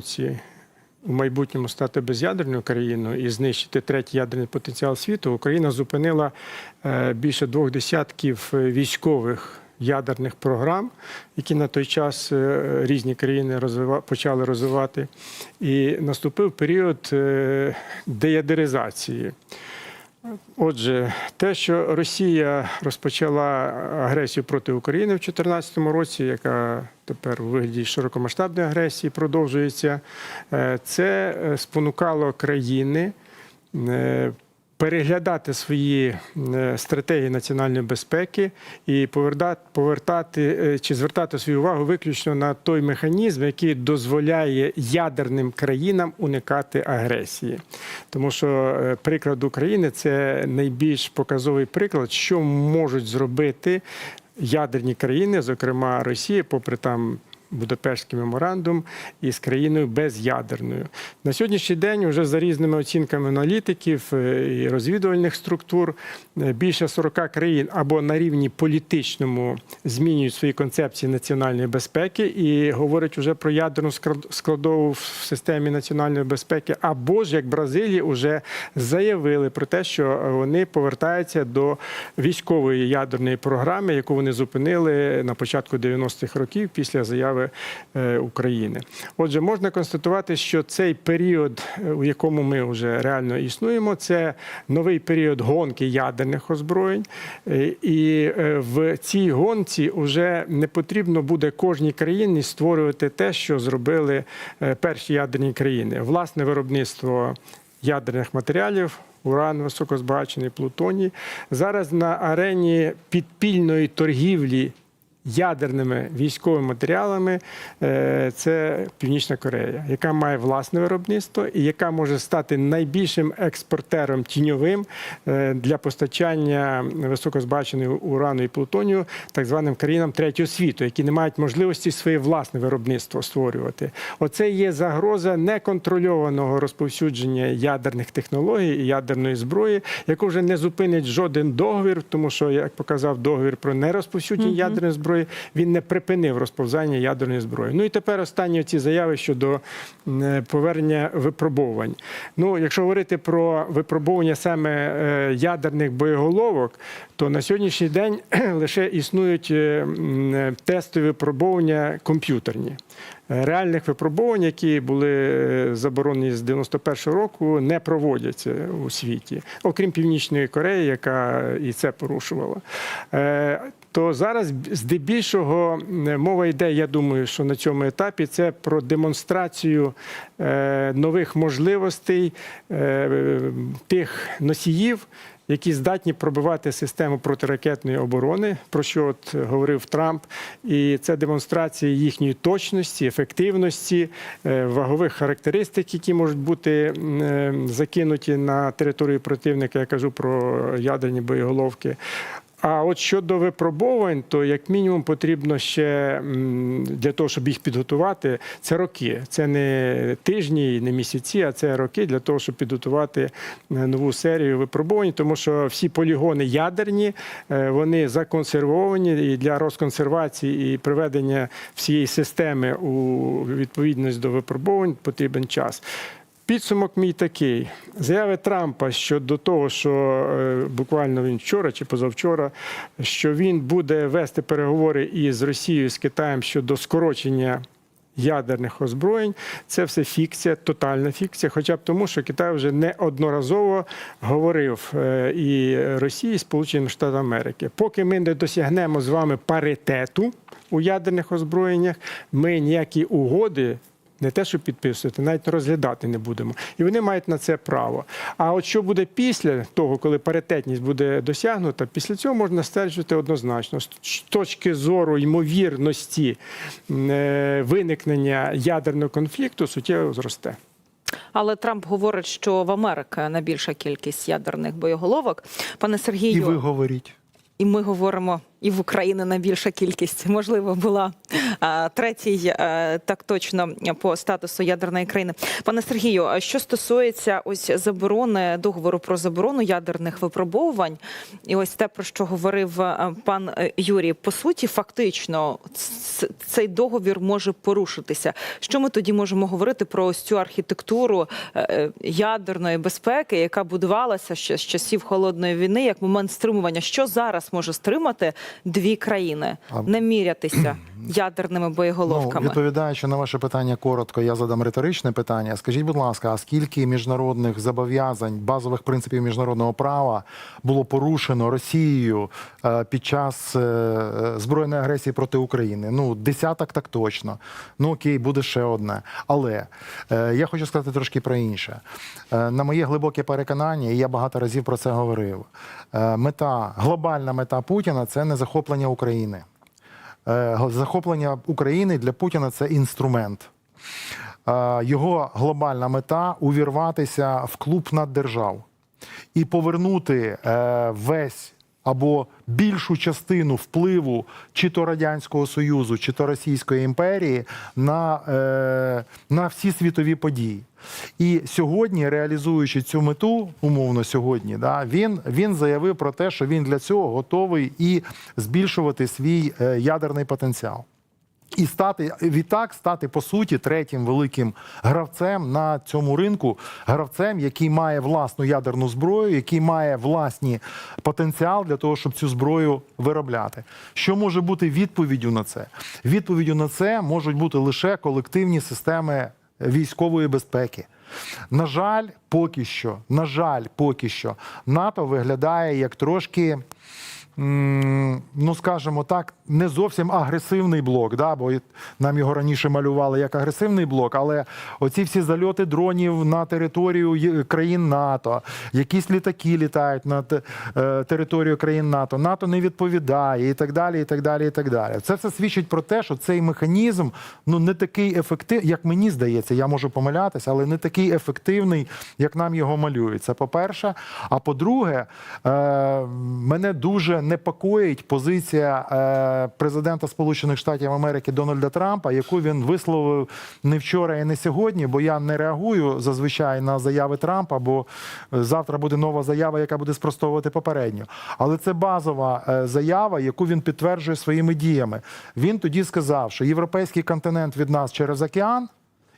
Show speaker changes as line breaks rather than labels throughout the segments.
ці у майбутньому стати без'ядерною країною і знищити третій ядерний потенціал світу, Україна зупинила е, більше двох десятків військових. Ядерних програм, які на той час е, різні країни почали розвивати, і наступив період е, деядеризації. Отже, те, що Росія розпочала агресію проти України в 2014 році, яка тепер у вигляді широкомасштабної агресії продовжується, е, це е, спонукало країни е, переглядати свої е, стратегії національної безпеки і повертати е, чи звертати свою увагу виключно на той механізм, який дозволяє ядерним країнам уникати агресії. Тому що е, приклад України це найбільш показовий приклад, що можуть зробити ядерні країни, зокрема Росія, попри там. Будапештський меморандум із країною без'ядерною. На сьогоднішній день, вже за різними оцінками аналітиків е, і розвідувальних структур, е, більше 40 країн або на рівні політичному змінюють свої концепції національної безпеки і говорять уже про ядерну складову в системі національної безпеки, або ж як Бразилія вже заявили про те, що вони повертаються до військової ядерної програми, яку вони зупинили на початку 90-х років після заяви е, України. Отже, можна констатувати, що цей період, е, у якому ми вже реально існуємо, це новий період гонки ядерних озброєнь. Е, І в цій гонці вже не потрібно буде кожній країні створювати те, що зробили перші ядерні країни. Власне виробництво ядерних матеріалів. Уран високозбагачений плутоній. Зараз на арені підпільної торгівлі ядерними військовими матеріалами е, це Північна Корея, яка має власне виробництво і яка може стати найбільшим експортером тіньовим е, для постачання високозбагаченого урану і плутонію так званим країнам третього світу, які не мають можливості своє власне виробництво створювати. Оце є загроза неконтрольованого розповсюдження ядерних технологій і ядерної зброї, яку вже не зупинить жоден договір, тому що як показав договір про нерозповсюдження ядерної зброї, він не припинив розповзання ядерної зброї. Ну і тепер останні ці заяви щодо повернення випробовувань. Ну, якщо говорити про випробовування саме е, ядерних боєголовок, то на сьогоднішній день лише існують е, е, тестові випробовування комп'ютерні. Е, Реальних випробувань, які були е, заборонені з 91-го року, не проводяться у світі, окрім Північної Кореї, яка і це порушувала. Е, То зараз здебільшого мова йде, я думаю, що на цьому етапі це про демонстрацію е, нових можливостей е, тих носіїв, які здатні пробивати систему протиракетної оборони, про що от говорив Трамп, і це демонстрація їхньої точності, ефективності, е, вагових характеристик, які можуть бути е, закинуті на територію противника. Я кажу про ядерні боєголовки. А от щодо випробувань, то як мінімум потрібно ще для того, щоб їх підготувати, це роки. Це не тижні, не місяці, а це роки для того, щоб підготувати е, нову серію випробувань, тому що всі полігони ядерні, е, вони законсервовані і для розконсервації і приведення всієї системи у відповідність до випробувань потрібен час. Підсумок мій такий: заяви Трампа щодо того, що е, буквально він вчора чи позавчора, що він буде вести переговори із Росією з Китаєм щодо скорочення. Ядерних озброєнь це все фікція, тотальна фікція. Хоча б тому, що Китай вже неодноразово говорив е, і Росії, і Сполученим Штатам Америки. Поки ми не досягнемо з вами паритету у ядерних озброєннях, ми ніякі угоди не те, що підписувати, навіть розглядати не будемо. І вони мають на це право. А от що буде після того, коли паритетність буде досягнута, після цього можна стверджувати однозначно. З точки зору ймовірності е, виникнення ядерного конфлікту суттєво зросте.
Але Трамп говорить, що в Америці найбільша кількість ядерних боєголовок. Пане Сергію,
І ви говоріть.
і ми говоримо і в Україні найбільша кількість, можливо, була третій, е, так точно по статусу ядерної країни. Пане Сергію, а що стосується ось заборони договору про заборону ядерних випробовувань, і ось те про що говорив е, пан е, Юрій, по суті, фактично цей договір може порушитися. Що ми тоді можемо говорити про ось цю архітектуру ядерної безпеки, яка будувалася ще з часів холодної війни, як момент стримування? Що зараз може стримати дві країни, не мірятися ядерними
Ну,
боєголовками?
відповідаючи на ваше питання коротко, я задам риторичне питання. Скажіть, будь ласка, а скільки міжнародних зобов'язань, базових принципів міжнародного права було порушено Росією е, під час е, збройної агресії проти України? Ну, десяток так точно. Ну окей, буде ще одне. Але е, я хочу сказати трошки про інше. На моє глибоке переконання, і я багато разів про це говорив. мета, глобальна мета Путіна це не захоплення України. Е, Захоплення України для Путіна це інструмент. Е, Його глобальна мета увірватися в клуб наддержав і повернути е, весь або більшу частину впливу чи то Радянського Союзу, чи то Російської імперії на, е, на всі світові події. І сьогодні, реалізуючи цю мету, умовно сьогодні, да, він, він заявив про те, що він для цього готовий і збільшувати свій е, ядерний потенціал. І стати відтак стати по суті третім великим гравцем на цьому ринку, гравцем, який має власну ядерну зброю, який має власні потенціал для того, щоб цю зброю виробляти. Що може бути відповіддю на це? Відповіддю на це можуть бути лише колективні системи військової безпеки. На жаль, поки що, на жаль, поки що, НАТО виглядає як трошки ну скажімо так, не зовсім агресивний блок, да, бо нам його раніше малювали як агресивний блок, але оці всі зальоти дронів на територію країн НАТО, якісь літаки літають на е, територію країн НАТО, НАТО не відповідає і так далі. і так далі, і так далі. Це все свідчить про те, що цей механізм ну не такий ефективний, як мені здається, я можу помилятися, але не такий ефективний, як нам його малюють. Це по-перше. А по-друге, е, мене дуже непокоїть позиція е, президента Сполучених Штатів Америки Дональда Трампа, яку він висловив не вчора і не сьогодні, бо я не реагую зазвичай на заяви Трампа, бо е, завтра буде нова заява, яка буде спростовувати попередню. Але це базова е, заява, яку він підтверджує своїми діями. Він тоді сказав, що європейський континент від нас через океан.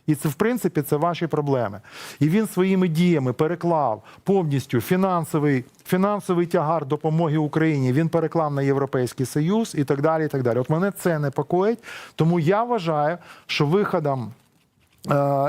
І це, в принципі, це ваші проблеми. І він своїми діями переклав повністю фінансовий, фінансовий тягар допомоги Україні. Він переклав на Європейський Союз і так далі. І так далі. От мене це непокоїть. Тому я вважаю, що виходом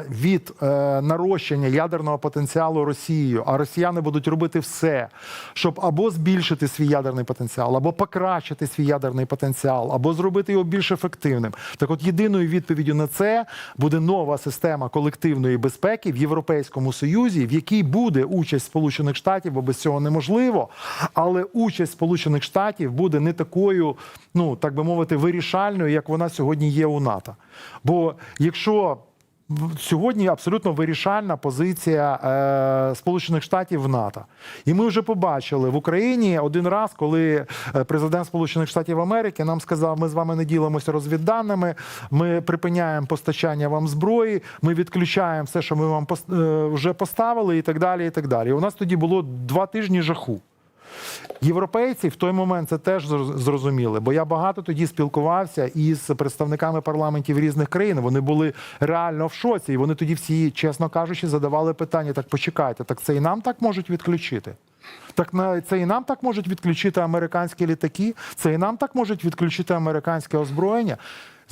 від е, нарощення ядерного потенціалу Росією, а росіяни будуть робити все, щоб або збільшити свій ядерний потенціал, або покращити свій ядерний потенціал, або зробити його більш ефективним. Так, от єдиною відповіддю на це буде нова система колективної безпеки в Європейському Союзі, в якій буде участь Сполучених Штатів, бо без цього неможливо. Але участь Сполучених Штатів буде не такою, ну так би мовити, вирішальною, як вона сьогодні є у НАТО. Бо якщо Сьогодні абсолютно вирішальна позиція е, Сполучених Штатів в НАТО. І ми вже побачили в Україні один раз, коли е, президент Сполучених Штатів Америки нам сказав: ми з вами не ділимося розвідданими, ми припиняємо постачання вам зброї, ми відключаємо все, що ми вам е, вже поставили, і так далі. І так далі. І у нас тоді було два тижні жаху. Європейці в той момент це теж зрозуміли, бо я багато тоді спілкувався із представниками парламентів різних країн. Вони були реально в шоці, і вони тоді всі, чесно кажучи, задавали питання: так почекайте, так це і нам так можуть відключити. Так на це і нам так можуть відключити американські літаки, це і нам так можуть відключити американське озброєння.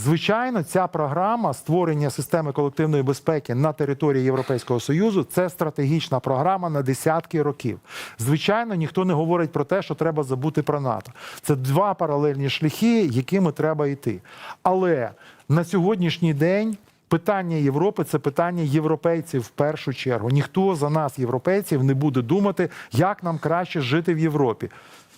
Звичайно, ця програма створення системи колективної безпеки на території Європейського Союзу це стратегічна програма на десятки років. Звичайно, ніхто не говорить про те, що треба забути про НАТО. Це два паралельні шляхи, якими треба йти. Але на сьогоднішній день. Питання Європи це питання європейців в першу чергу. Ніхто за нас, європейців, не буде думати, як нам краще жити в Європі.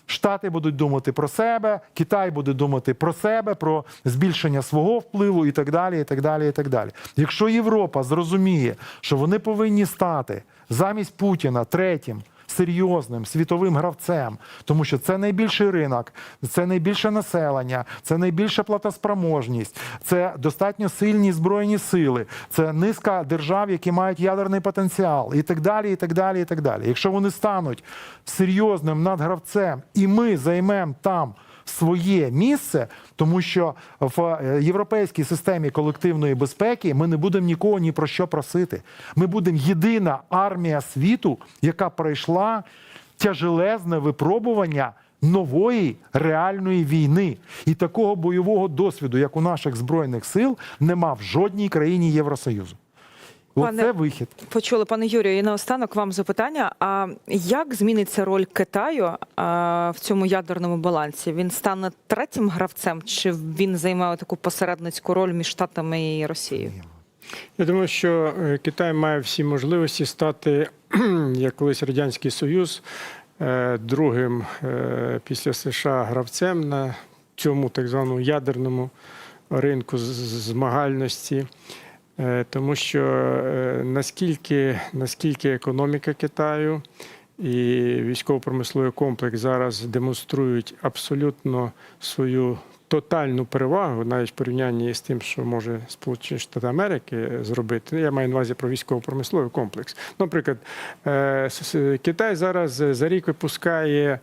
Штати будуть думати про себе, Китай буде думати про себе, про збільшення свого впливу і так далі. і так далі, і так далі. Якщо Європа зрозуміє, що вони повинні стати замість Путіна третім серйозним світовим гравцем, тому що це найбільший ринок, це найбільше населення, це найбільша платоспроможність, це достатньо сильні збройні сили, це низка держав, які мають ядерний потенціал, і так далі. І так далі, і так далі. Якщо вони стануть серйозним надгравцем, і ми займемо там своє місце, тому що в е, європейській системі колективної безпеки ми не будемо нікого ні про що просити. Ми будемо єдина армія світу, яка пройшла тяжелезне випробування. Нової реальної війни і такого бойового досвіду, як у наших збройних сил, нема в жодній країні Євросоюзу.
Пане-
Оце вихід.
Почули, пане Юрію, і наостанок вам запитання: а як зміниться роль Китаю а, в цьому ядерному балансі? Він стане третім гравцем, чи він займає таку посередницьку роль між Штатами і Росією?
Я думаю, що е, Китай має всі можливості стати, як колись Радянський Союз, е, другим е, після США гравцем на цьому так званому ядерному ринку змагальності. Е, Тому що е, наскільки, наскільки економіка Китаю і військово-промисловий комплекс зараз демонструють абсолютно свою тотальну перевагу, навіть в порівнянні з тим, що може Сполучені Штати Америки зробити. Ну, Я маю на увазі про військово-промисловий комплекс. Наприклад, е, Китай зараз за рік випускає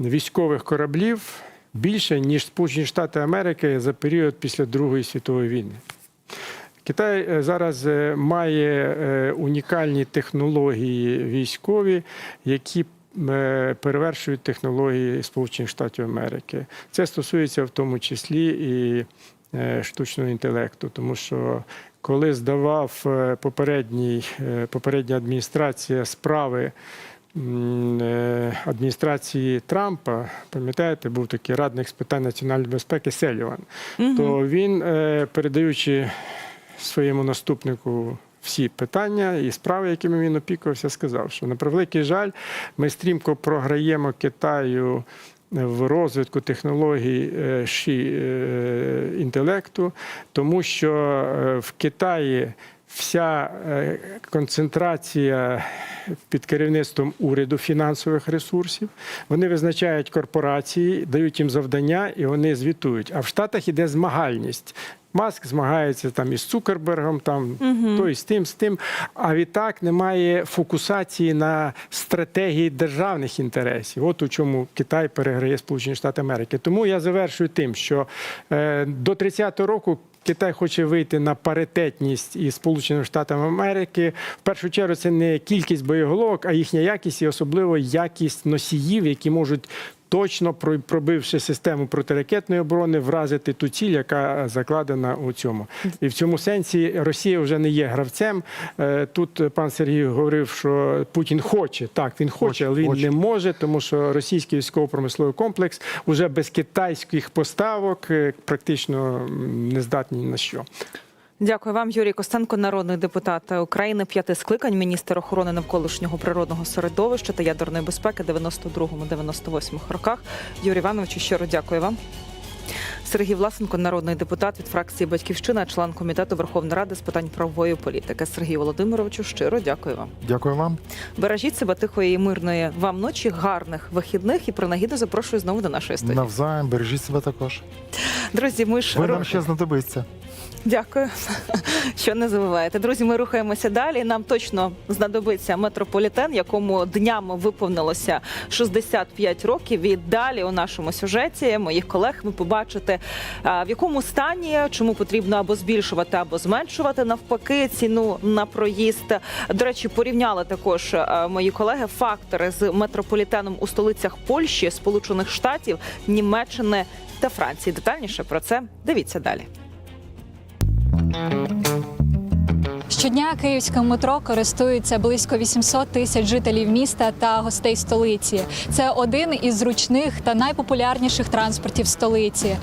військових кораблів більше, ніж Сполучені Штати Америки за період після Другої світової війни. Китай е, зараз е, має е, унікальні технології військові, які перевершують технології Сполучених Штатів Америки. Це стосується в тому числі і штучного інтелекту, тому що коли здавав попередній, попередня адміністрація справи адміністрації Трампа, пам'ятаєте, був такий радник з питань національної безпеки Селіван, то він, передаючи своєму наступнику всі питання і справи, якими він опікувався, сказав, що на превеликий жаль, ми стрімко програємо Китаю. В розвитку технологій е, е, інтелекту, тому що е, в Китаї вся е, концентрація під керівництвом уряду фінансових ресурсів. Вони визначають корпорації, дають їм завдання і вони звітують. А в Штатах іде змагальність. Маск змагається там із Цукербергом, там той з тим, з тим. А відтак немає фокусації на стратегії державних інтересів. От у чому Китай переграє Сполучені Штати Америки. Тому я завершую тим, що е, до 30-го року. Китай хоче вийти на паритетність із Сполученими Штатами Америки. В першу чергу це не кількість боєголовок, а їхня якість і особливо якість носіїв, які можуть точно про- пробивши систему протиракетної оборони, вразити ту ціль, яка закладена у цьому. І в цьому сенсі Росія вже не є гравцем. Е, Тут пан Сергій говорив, що Путін хоче. Так, він хоче, але він
хоче.
не може, тому що російський військово-промисловий комплекс уже без китайських поставок е, практично не здатний на що.
Дякую вам, Юрій Костенко, народний депутат України, п'яти скликань, міністр охорони навколишнього природного середовища та ядерної безпеки 92-98 роках. Юрій Івановичу, щиро дякую вам. Сергій Власенко, народний депутат від фракції Батьківщина, член комітету Верховної Ради з питань правової політики. Сергій Володимировичу, щиро дякую вам.
Дякую вам.
Бережіть себе тихої і мирної вам ночі, гарних вихідних і принагіду запрошую знову до нашої студії.
Навзаєм, бережіть себе також.
Друзі, ми ж
Ви нам ще знадобиться.
Дякую, що не забуваєте. Друзі, ми рухаємося далі. Нам точно знадобиться метрополітен, якому днями виповнилося 65 років. І далі у нашому сюжеті моїх колег ви побачите, в якому стані, чому потрібно або збільшувати, або зменшувати навпаки ціну на проїзд. До речі, порівняли також мої колеги фактори з метрополітеном у столицях Польщі, Сполучених Штатів, Німеччини та Франції. Детальніше про це дивіться далі.
Щодня київським метро користуються близько 800 тисяч жителів міста та гостей столиці. Це один із зручних та найпопулярніших транспортів столиці.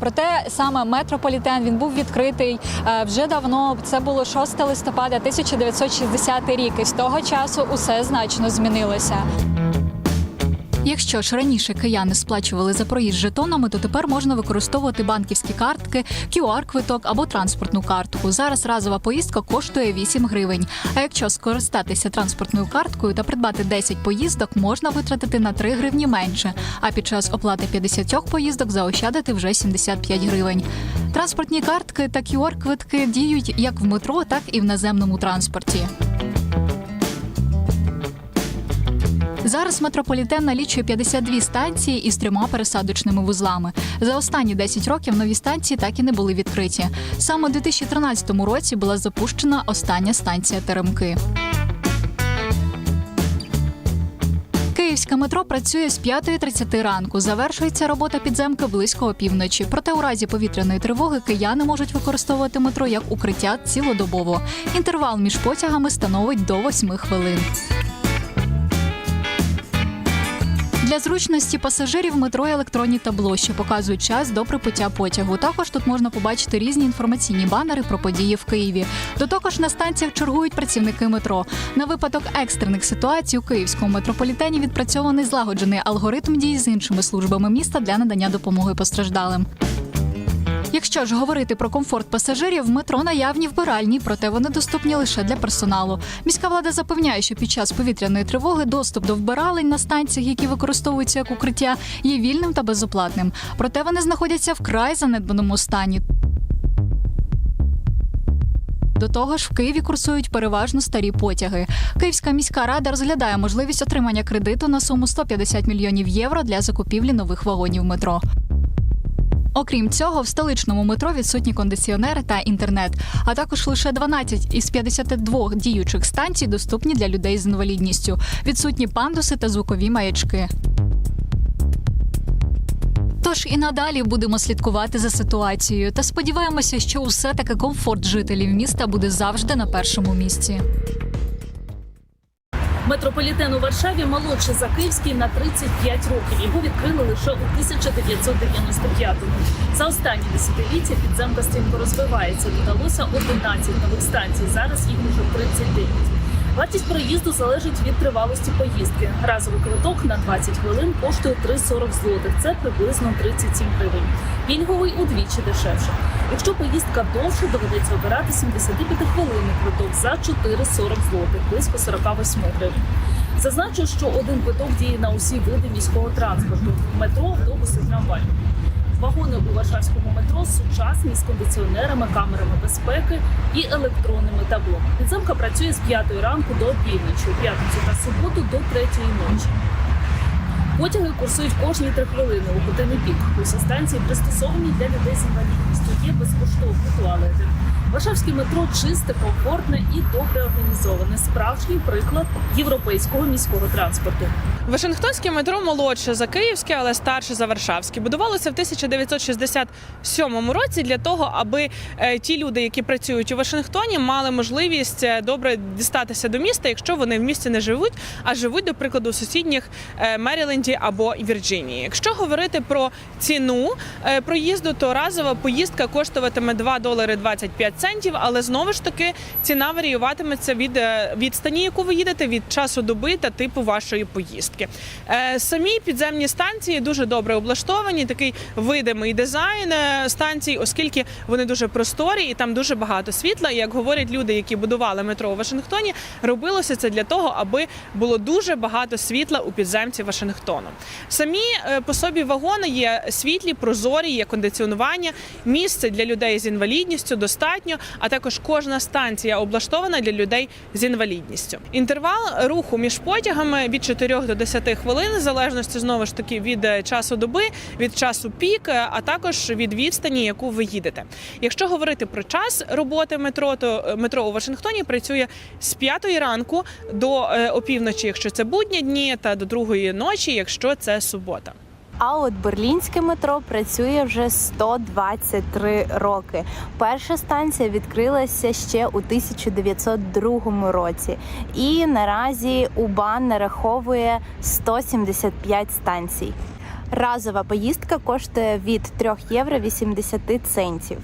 Проте саме метрополітен він був відкритий вже давно. Це було 6 листопада 1960 рік. І з того часу усе значно змінилося. Якщо ж раніше кияни сплачували за проїзд жетонами, то тепер можна використовувати банківські картки, QR-квиток або транспортну картку. Зараз разова поїздка коштує 8 гривень. А якщо скористатися транспортною карткою та придбати 10 поїздок, можна витратити на 3 гривні менше. А під час оплати 50 поїздок заощадити вже 75 гривень. Транспортні картки та QR-квитки діють як в метро, так і в наземному транспорті. Зараз метрополітен налічує 52 станції із трьома пересадочними вузлами. За останні 10 років нові станції так і не були відкриті. Саме у 2013 році була запущена остання станція Теремки. Київське метро працює з 5.30 ранку. Завершується робота підземки близько опівночі. Проте у разі повітряної тривоги кияни можуть використовувати метро як укриття цілодобово. Інтервал між потягами становить до 8 хвилин. Для зручності пасажирів метро електронні табло, що показують час до прибуття потягу. Також тут можна побачити різні інформаційні банери про події в Києві. До того ж на станціях чергують працівники метро. На випадок екстрених ситуацій у київському метрополітені відпрацьований злагоджений алгоритм дій з іншими службами міста для надання допомоги постраждалим. Якщо ж говорити про комфорт пасажирів, метро наявні вбиральні, проте вони доступні лише для персоналу. Міська влада запевняє, що під час повітряної тривоги доступ до вбиралень на станціях, які використовуються як укриття, є вільним та безоплатним. Проте вони знаходяться вкрай занедбаному стані. До того ж, в Києві курсують переважно старі потяги. Київська міська рада розглядає можливість отримання кредиту на суму 150 мільйонів євро для закупівлі нових вагонів метро. Окрім цього, в столичному метро відсутні кондиціонери та інтернет, а також лише 12 із 52 діючих станцій доступні для людей з інвалідністю. Відсутні пандуси та звукові маячки. Тож і надалі будемо слідкувати за ситуацією та сподіваємося, що усе таки комфорт жителів міста буде завжди на першому місці.
Метрополітен у Варшаві молодший за Київський на 35 років. Його відкрили лише у 1995-му. За останні десятиліття підземка стрімко розвивається. Додалося 11 нових станцій. Зараз їх уже 39. Вартість проїзду залежить від тривалості поїздки. Разовий квиток на 20 хвилин коштує 3,40 злотих. Це приблизно 37 гривень. Пільговий удвічі дешевше. Якщо поїздка довше, доведеться обирати 75 хвилинний квиток за 4,40 злотих, близько 48 гривень. Зазначу, що один квиток діє на усі види міського транспорту: метро, автобуси, трамвай. Вагони у Варшавському метро сучасні з кондиціонерами, камерами безпеки і електронними табло. Підземка працює з 5 ранку до півночі, у п'ятницю та суботу до 3 ночі. Потяги курсують кожні три хвилини у години пік. Усі станції пристосовані для людей з інвалідністю. Є безкоштовні туалети. Варшавське метро чисте, комфортне і добре організоване. Справжній приклад європейського міського транспорту.
Вашингтонське метро молодше за київське, але старше за Варшавське. Будувалося в 1967 році для того, аби е, ті люди, які працюють у Вашингтоні, мали можливість е, добре дістатися до міста, якщо вони в місті не живуть, а живуть, до прикладу, у сусідніх е, Меріленді або Вірджинії. Якщо говорити про ціну проїзду, то разова поїздка коштуватиме 2 долари 25 центів, але знову ж таки ціна варіюватиметься від е, відстані, яку ви їдете, від часу доби та типу вашої поїздки. Е, Самі підземні станції дуже добре облаштовані, такий видимий дизайн е, станцій, оскільки вони дуже просторі і там дуже багато світла. Як говорять люди, які будували метро у Вашингтоні, робилося це для того, аби було дуже багато світла у підземці Вашингтону. Самі по собі вагони є світлі, прозорі, є кондиціонування, місце для людей з інвалідністю достатньо, а також кожна станція облаштована для людей з інвалідністю. Інтервал руху між потягами від 4 до 10 хвилин, в залежності знову ж таки від е, часу доби, від часу пік, е, а також від відстані, яку ви їдете. Якщо говорити про час роботи метро, то е, метро у Вашингтоні працює з 5 ранку до опівночі, якщо це будні дні, та до другої ночі, якщо це субота.
А от берлінське метро працює вже 123 роки. Перша станція відкрилася ще у 1902 році, і наразі УБАН нараховує 175 станцій. Разова поїздка коштує від 3 євро 80 центів.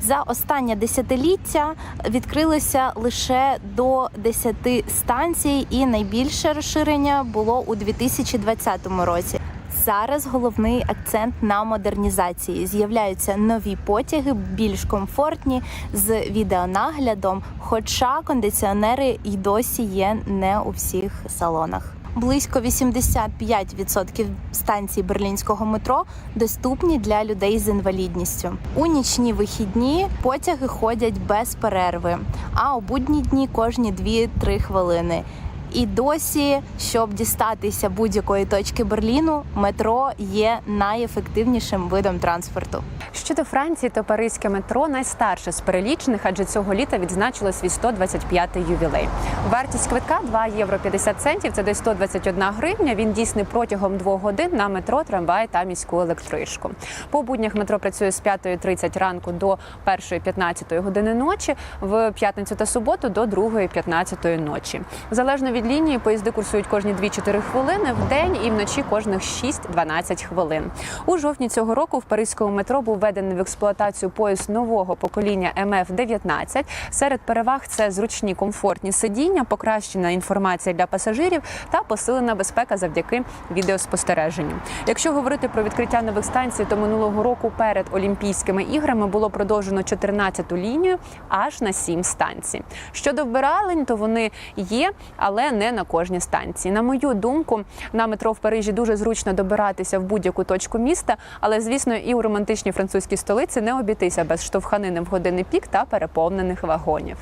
За останнє десятиліття відкрилося лише до 10 станцій, і найбільше розширення було у 2020 році. Зараз головний акцент на модернізації. З'являються нові потяги, більш комфортні з відеонаглядом. Хоча кондиціонери й досі є не у всіх салонах. Близько 85% станцій берлінського метро доступні для людей з інвалідністю. У нічні вихідні потяги ходять без перерви, а у будні дні кожні 2-3 хвилини. І досі, щоб дістатися будь-якої точки Берліну, метро є найефективнішим видом транспорту.
Щодо Франції, то паризьке метро найстарше з перелічених, адже цього літа відзначило свій 125-й ювілей. Вартість квитка 2 євро 50 центів. Це десь 121 гривня. Він дійсний протягом двох годин на метро, трамвай та міську електричку. По буднях метро працює з 5.30 ранку до 1.15 години ночі, в п'ятницю та суботу до 2.15 ночі. Залежно від лінії, поїзди курсують кожні 2-4 хвилини в день і вночі кожних 6-12 хвилин. У жовтні цього року в паризькому метро був введений в експлуатацію поїзд нового покоління МФ-19. Серед переваг це зручні комфортні сидіння, покращена інформація для пасажирів та посилена безпека завдяки відеоспостереженню. Якщо говорити про відкриття нових станцій, то минулого року перед Олімпійськими іграми було продовжено 14-ту лінію аж на 7 станцій. Щодо вбиралень, то вони є, але не на кожній станції. На мою думку, на метро в Парижі дуже зручно добиратися в будь-яку точку міста, але звісно, і у романтичній французькій столиці не обійтися без штовханини в години пік та переповнених вагонів.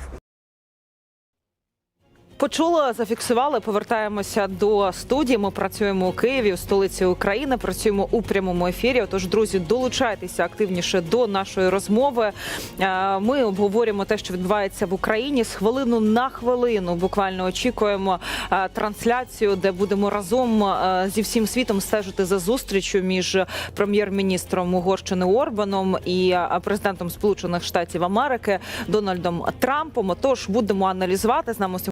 Почули, зафіксували. Повертаємося до студії. Ми працюємо у Києві, у столиці України. Працюємо у прямому ефірі. Отож, друзі, долучайтеся активніше до нашої розмови. Е, Ми обговорюємо те, що відбувається в Україні. З хвилину на хвилину буквально очікуємо е, трансляцію, де будемо разом е, зі всім світом стежити за зустрічю між прем'єр-міністром Угорщини Орбаном і президентом Сполучених Штатів Америки Дональдом Трампом. Отож, будемо аналізувати з нами